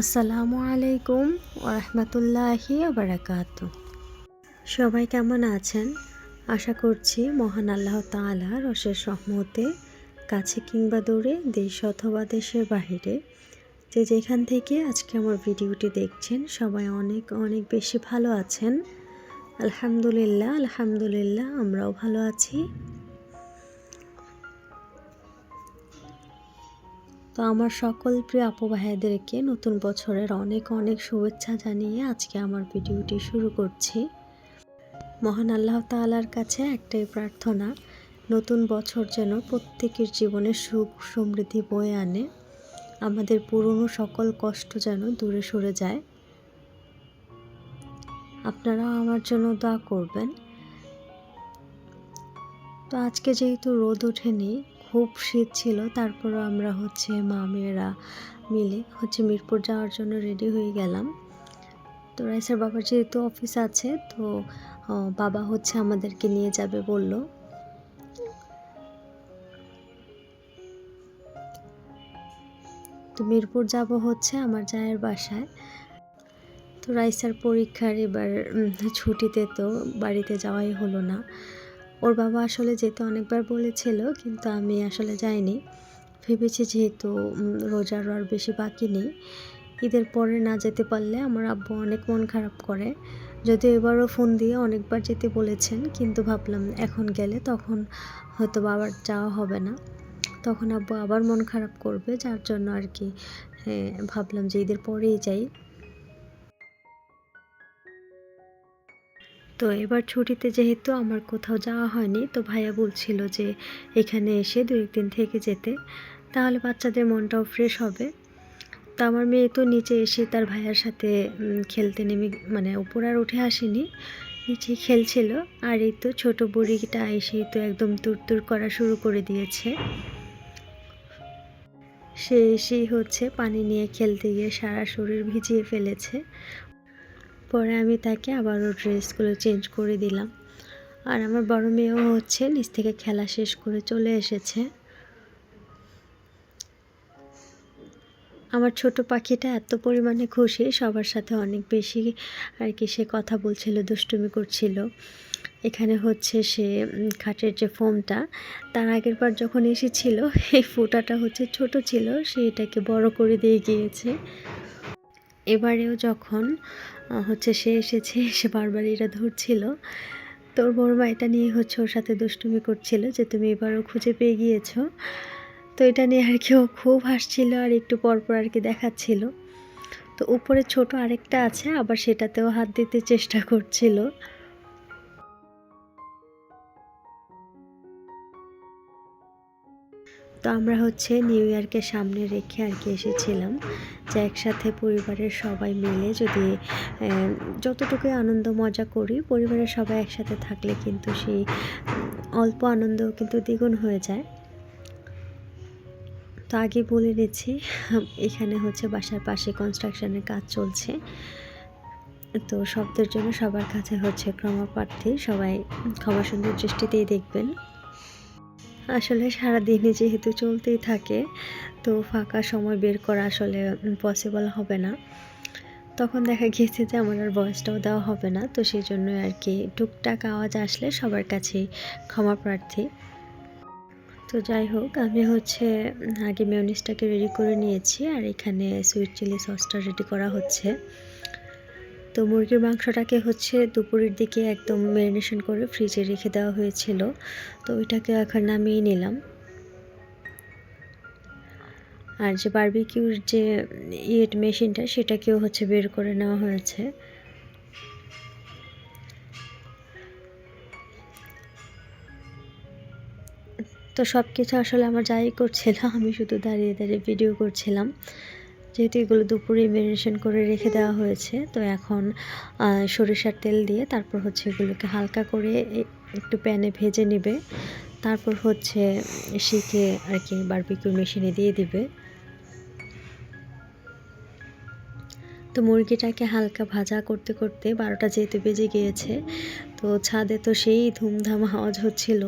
আসসালামু আলাইকুম ওরহমতুল্লাহি বারাকাত সবাই কেমন আছেন? আশা করছি মহান আল্লাহ তাআলা রসের সহমতে কাছে কিংবা দূরে, দেশ অথবা দেশের বাহিরে। যে যেখান থেকে আজকে আমার ভিডিওটি দেখছেন, সবাই অনেক অনেক বেশি ভালো আছেন। আলহামদুলিল্লাহ আলহামদুলিল্লাহ, আমরাও ভালো আছি। তো আমার সকল প্রিয় আপু নতুন বছরের অনেক অনেক শুভেচ্ছা জানিয়ে আজকে আমার ভিডিওটি শুরু করছি। মহান আল্লাহ তাআলার কাছে একটাই প্রার্থনা, নতুন বছর যেন প্রত্যেকের জীবনে সুখ সমৃদ্ধি বয়ে আনে। আমাদের পুরনো সকল কষ্ট যেন দূরে সরে যায়। আপনারাও আমার জন্য দোয়া করবেন। তো আজকে যেহেতু রোদ ওঠেনি খুব শীত ছিল, তারপরও আমরা হচ্ছে মা মেয়েরা মিলে হচ্ছে মিরপুর যাওয়ার জন্য রেডি হয়ে গেলাম। তো রাইসার বাবার যেহেতু অফিস আছে, তো বাবা হচ্ছে আমাদেরকে নিয়ে যাবে বলল। তো মিরপুর যাব হচ্ছে আমার জায়ের বাসায়। তো রাইসার পরীক্ষার এবার ছুটিতে তো বাড়িতে যাওয়াই হলো না। ওর বাবা আসলে যেতে অনেকবার বলেছিল কিন্তু আমি আসলে যাইনি। ভেবেছি যেহেতু রোজার আর বেশি বাকি নেই ঈদের পরে না যেতে পারলে আমার আব্বু অনেক মন খারাপ করে। যদিও এবারও ফোন দিয়ে অনেকবার যেতে বলেছেন কিন্তু ভাবলাম এখন গেলে তখন হয়তো বাবার যাওয়া হবে না। তখন আব্বু আবার মন খারাপ করবে যার জন্য আর কি হ্যাঁ, ভাবলাম যে ঈদের পরেই যাই। তো এবার ছুটিতে যেহেতু আমার কোথাও যাওয়া হয়নি, তো ভাইয়া বলছিল যে এখানে এসে দু একদিন থেকে যেতে, তাহলে বাচ্চাদের মনটাও ফ্রেশ হবে। তো আমার মেয়ে তো নিচে এসে তার ভাইয়ার সাথে খেলতে নেমে মানে উপর আর উঠে আসেনি নিচে খেলছিল। আর এই তো ছোটো বুড়িটা এসে তো একদম তুর করা শুরু করে দিয়েছে। সে এসেই হচ্ছে পানি নিয়ে খেলতে গিয়ে সারা শরীর ভিজিয়ে ফেলেছে। পরে আমি তাকে আবারও ড্রেসগুলো চেঞ্জ করে দিলাম। আর আমার বড় মেয়েও হচ্ছে নিচ থেকে খেলা শেষ করে চলে এসেছে। আমার ছোট পাখিটা এত পরিমাণে খুশি, সবার সাথে অনেক বেশি আর কি সে কথা বলছিল, দুষ্টুমি করছিল। এখানে হচ্ছে সে খাটের যে ফোমটা, তার আগের বার যখন এসেছিল, এই ফোটাটা হচ্ছে ছোট ছিল, সে এটাকে বড় করে দিয়ে গিয়েছে। এবারেও যখন হচ্ছে সে এসেছে এসে বারবার এটা ধরছিল। তোর বড় মা এটা নিয়ে হচ্ছে ওর সাথে দুষ্টুমি করছিল যে তুমি এবারও খুঁজে পেয়ে গিয়েছো। তো এটা নিয়ে আর কি ও খুব হাসছিল আর একটু পরপর আর কি দেখাচ্ছিল। তো উপরে ছোট আরেকটা আছে, আবার সেটাতেও হাত দিতে চেষ্টা করছিল। তো আমরা হচ্ছে নিউ ইয়ারকে সামনে রেখে আর কি এসেছিলাম যে একসাথে পরিবারের সবাই মিলে যদি যতটুকু আনন্দ মজা করি, পরিবারের সবাই একসাথে থাকলে কিন্তু সেই অল্প আনন্দ কিন্তু দ্বিগুণ হয়ে যায়। তো আগে বলে নিচ্ছি, এখানে হচ্ছে বাসার পাশে কনস্ট্রাকশনের কাজ চলছে। তো শব্দের জন্য সবার কাছে হচ্ছে ক্রমপ্রার্থী সবাই ক্ষমা সুন্দর দৃষ্টিতেই দেখবেন। আসলে সারাদিনই যেহেতু চলতেই থাকে, তো ফাঁকা সময় বের করা আসলে পসিবল হবে না। তখন দেখা গিয়েছে যে আমার আর বয়সটাও দেওয়া হবে না, তো সেই জন্য আর কি টুকটাক আওয়াজ আসলে সবার কাছেই ক্ষমা প্রার্থী। তো যাই হোক, আমি হচ্ছে আগে মেয়নিসটাকে রেডি করে নিয়েছি, আর এখানে সুইট চিলি সসটা রেডি করা হচ্ছে। তো মুরগির মাংসটাকে হচ্ছে দুপুরের দিকে একদম ম্যারিনেশন করে ফ্রিজে রেখে দেওয়া হয়েছিল। তো ওইটাকে এখন নামিয়ে নিলাম। আর যে বার্বিকিউর যে ইয়েট মেশিনটা, সেটাকেও হচ্ছে বের করে নেওয়া হয়েছে। তো সব কিছু আসলে আমার যাই করছিল, আমি শুধু দাঁড়িয়ে দাঁড়িয়ে ভিডিও করছিলাম। যেহেতু এগুলো দুপুরে ম্যারিনেশন করে রেখে দেওয়া হয়েছে, তো এখন সরিষার তেল দিয়ে তারপর হচ্ছে এগুলোকে হালকা করে একটু প্যানে ভেজে নেবে। তারপর হচ্ছে শিখে আর কি বারবিকিউ মেশিনে দিয়ে দিবে। তো মুরগিটাকে হালকা ভাজা করতে করতে বারোটা যেহেতু বেজে গিয়েছে, তো ছাদে তো সেই ধুমধাম আওয়াজ হচ্ছিল,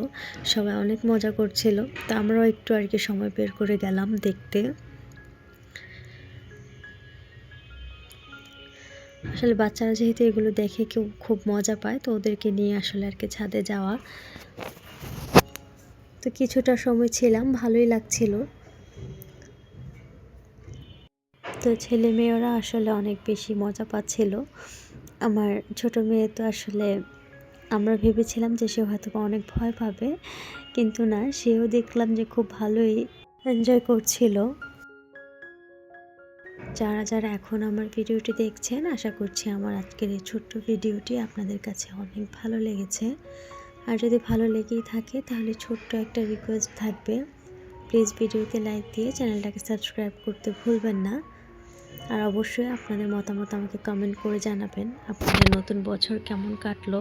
সবাই অনেক মজা করছিল। তো আমরাও একটু আর কি সময় বের করে গেলাম দেখতে। আসলে বাচ্চারা যেহেতু এগুলো দেখে কেউ খুব মজা পায়, তো ওদেরকে নিয়ে আসলে আর কি ছাদে যাওয়া। তো কিছুটা সময় ছিলাম, ভালোই লাগছিল। তো ছেলে মেয়েরা আসলে অনেক বেশি মজা পাচ্ছিল। আমার ছোট মেয়ে তো আসলে, আমরা ভেবেছিলাম যে সে হয়তো অনেক ভয় পাবে, কিন্তু না, সেও দেখলাম যে খুব ভালোই এনজয় করছিল। যারা যারা এখন আমার ভিডিওটি দেখছেন, আশা করছি আমার আজকের এই ছোট্ট ভিডিওটি আপনাদের কাছে অনেক ভালো লেগেছে। আর যদি ভালো লেগেই থাকে, তাহলে ছোট্ট একটা রিকোয়েস্ট থাকবে। প্লিজ ভিডিওতে লাইক দিয়ে চ্যানেলটাকে সাবস্ক্রাইব করতে ভুলবেন না। আর অবশ্যই আপনাদের মতামত আমাকে কমেন্ট করে জানাবেন। আপনাদের নতুন বছর কেমন কাটলো,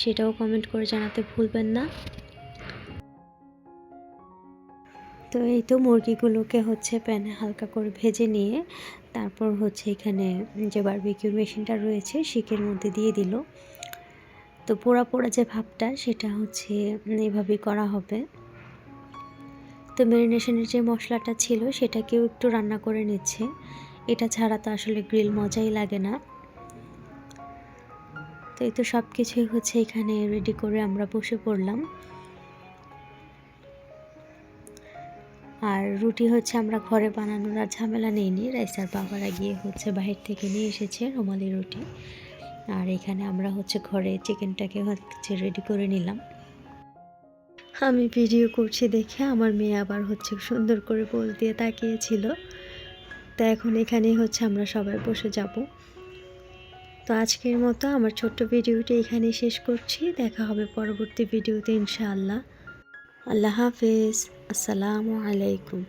সেটাও কমেন্ট করে জানাতে ভুলবেন না। তো এই তো মুরগিগুলোকে হচ্ছে প্যানে হালকা করে ভেজে নিয়ে তারপর হচ্ছে এখানে যে বারবিকিউর মেশিনটা রয়েছে শিকের মধ্যে দিয়ে দিল। তো পোড়া পোড়া যে ভাবটা সেটা হচ্ছে এইভাবেই করা হবে। তো ম্যারিনেশনের যে মশলাটা ছিল সেটাকেও একটু রান্না করে নিচ্ছে। এটা ছাড়া তো আসলে গ্রিল মজাই লাগে না। তো এই তো সব কিছুই হচ্ছে এখানে রেডি করে আমরা বসে পড়লাম। আর রুটি হচ্ছে আমরা ঘরে বানানোর আর ঝামেলা নেইনি রাইসার বাবারা গিয়ে হচ্ছে বাহির থেকে নিয়ে এসেছে রুমালি রুটি। আর এখানে আমরা হচ্ছে ঘরে চিকেনটাকে হচ্ছে রেডি করে নিলাম। আমি ভিডিও করছি দেখে আমার মেয়ে আবার হচ্ছে সুন্দর করে বল দিয়ে তাকিয়েছিল। তা এখন এখানেই হচ্ছে আমরা সবাই বসে যাব। তো আজকের মতো আমার ছোট্ট ভিডিওটি এখানেই শেষ করছি। দেখা হবে পরবর্তী ভিডিওতে ইনশাআল্লাহ। আল্লাহ হাফেজ। আসসালামু আলাইকুম।